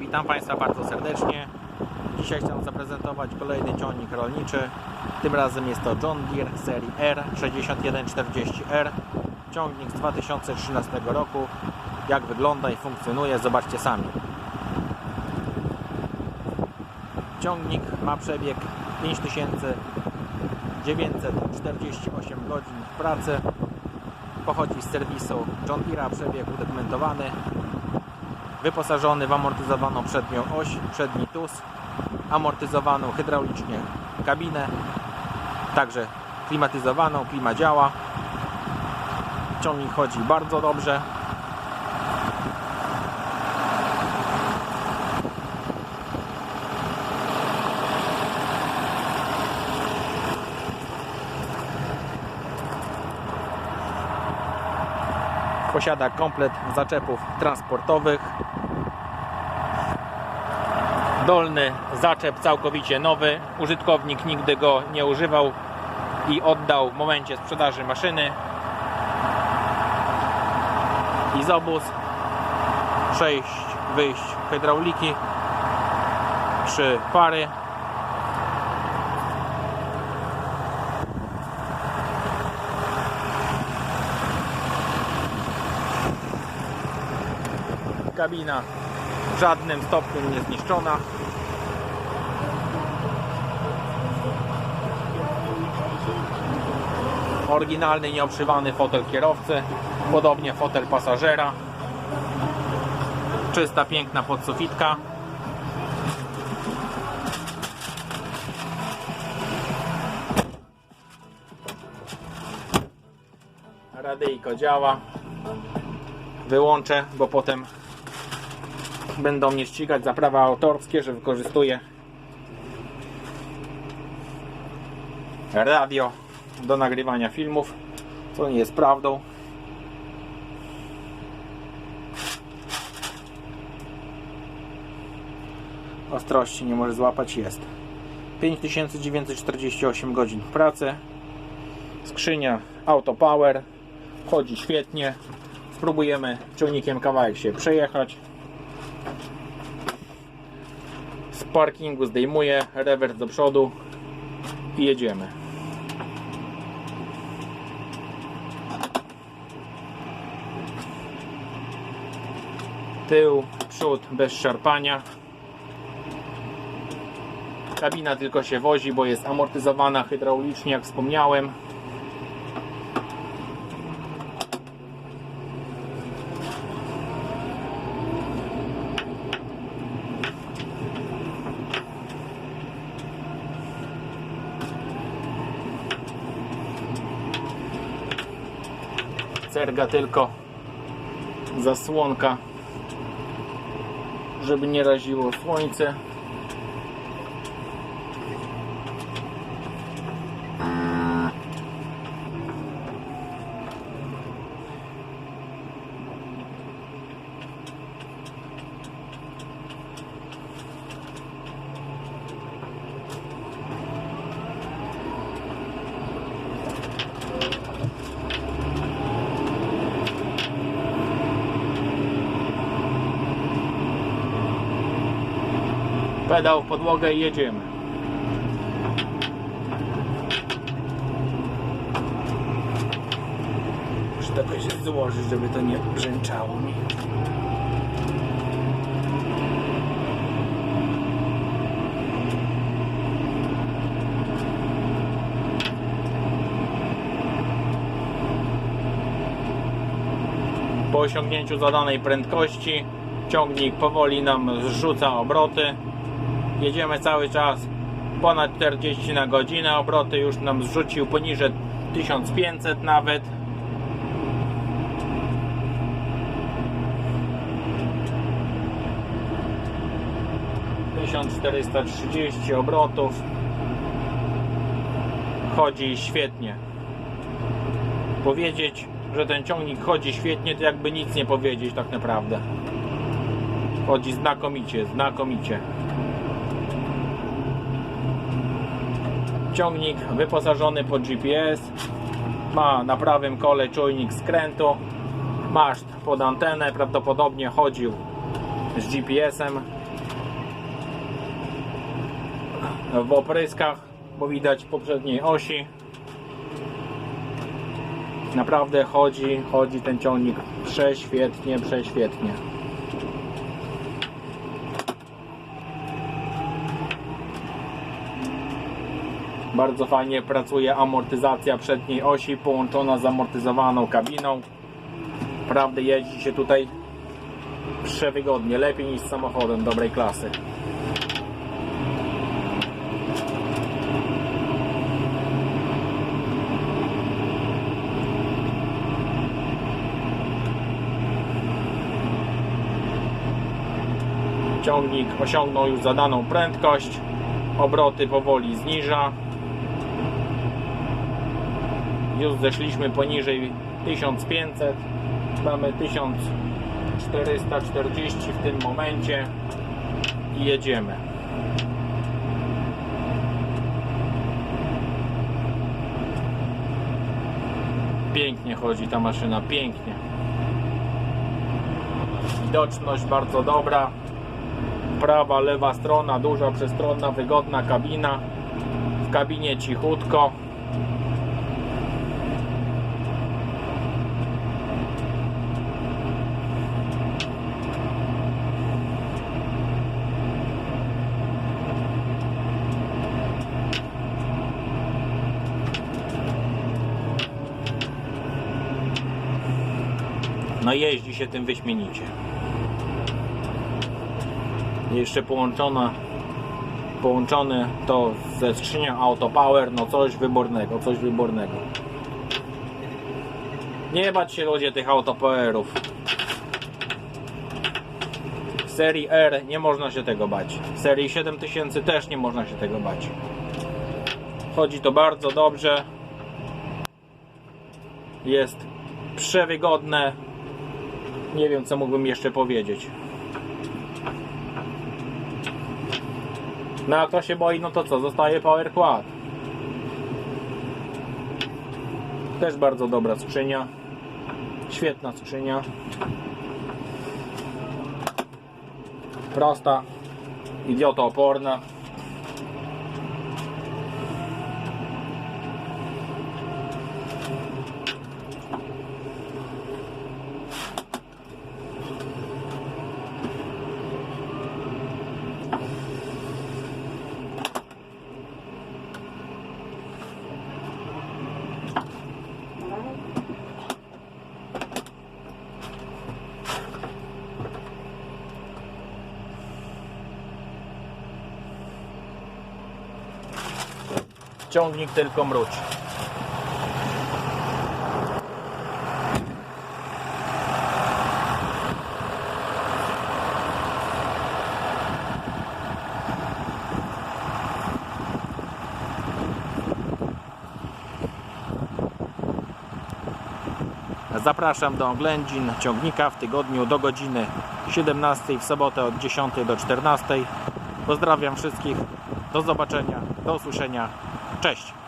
Witam Państwa bardzo serdecznie. Dzisiaj chcę zaprezentować kolejny ciągnik rolniczy. Tym razem jest to John Deere serii R6140R. Ciągnik z 2013 roku. Jak wygląda i funkcjonuje, zobaczcie sami. Ciągnik ma przebieg 5948 godzin w pracy. Pochodzi z serwisu John Deere'a, przebieg udokumentowany wyposażony w amortyzowaną przednią oś, przedni tus, amortyzowaną hydraulicznie kabinę, także klimatyzowaną, klima działa. Ciągnik chodzi bardzo dobrze. Posiada komplet zaczepów transportowych. Dolny zaczep całkowicie nowy. Użytkownik nigdy go nie używał i oddał w momencie sprzedaży maszyny. Izobus. 6 wyjść hydrauliki. 3 pary. Kabina w żadnym stopniu nie zniszczona. Oryginalny, nieobszywany fotel kierowcy, podobnie fotel pasażera. Czysta, piękna podsufitka. Radyjko działa. Wyłączę, bo potem będą mnie ścigać za prawa autorskie, że wykorzystuję radio do nagrywania filmów, co nie jest prawdą. Ostrości nie może złapać, jest. 5948 godzin pracy. Skrzynia Auto Power. Chodzi świetnie. Spróbujemy ciągnikiem kawałek się przejechać. Z parkingu zdejmuję, rewers do przodu i jedziemy. Tył, przód bez szarpania. Kabina tylko się wozi, bo jest amortyzowana hydraulicznie, jak wspomniałem. Cerga tylko zasłonka, żeby nie raziło słońce. Pedał w podłogę i jedziemy. Muszę to jakoś złożyć, żeby to nie brzęczało mi. Po osiągnięciu zadanej prędkości ciągnik powoli nam zrzuca obroty. Jedziemy cały czas ponad 40 na godzinę. Obroty już nam zrzucił poniżej 1500 nawet. Trzydzieści obrotów. Chodzi świetnie. Powiedzieć, że ten ciągnik chodzi świetnie, to jakby nic nie powiedzieć tak naprawdę. Chodzi znakomicie, znakomicie. Ciągnik wyposażony pod GPS. Ma na prawym kole czujnik skrętu. Maszt pod antenę. Prawdopodobnie chodził z GPS-em w opryskach, bo widać poprzedniej osi. Naprawdę chodzi, chodzi ten ciągnik prześwietnie, prześwietnie. Bardzo fajnie pracuje amortyzacja przedniej osi połączona z amortyzowaną kabiną. Naprawdę jeździ się tutaj przewygodnie, lepiej niż samochodem dobrej klasy. Ciągnik osiągnął już zadaną prędkość, obroty powoli zniża. Już zeszliśmy poniżej 1500, mamy 1440 w tym momencie i jedziemy. Pięknie chodzi ta maszyna, pięknie. Widoczność bardzo dobra. Prawa, lewa strona, duża, przestronna, wygodna kabina. W kabinie cichutko. No jeździ się tym wyśmienicie. Jeszcze połączona połączone to ze skrzynią Autopower, no coś wybornego, coś wybornego. Nie bać się ludzie tych Autopowerów. W serii R nie można się tego bać. W serii 7000 też nie można się tego bać. Chodzi to bardzo dobrze. Jest przewygodne. Nie wiem, co mógłbym jeszcze powiedzieć. No a kto się boi, no to co? Zostaje Power Quad. Też bardzo dobra skrzynia. Świetna skrzynia. Prosta. Idiotooporna. Ciągnik tylko mruczy. Zapraszam do oględzin ciągnika w tygodniu do godziny 17, w sobotę od 10 do 14. Pozdrawiam wszystkich. Do zobaczenia, do usłyszenia. Cześć.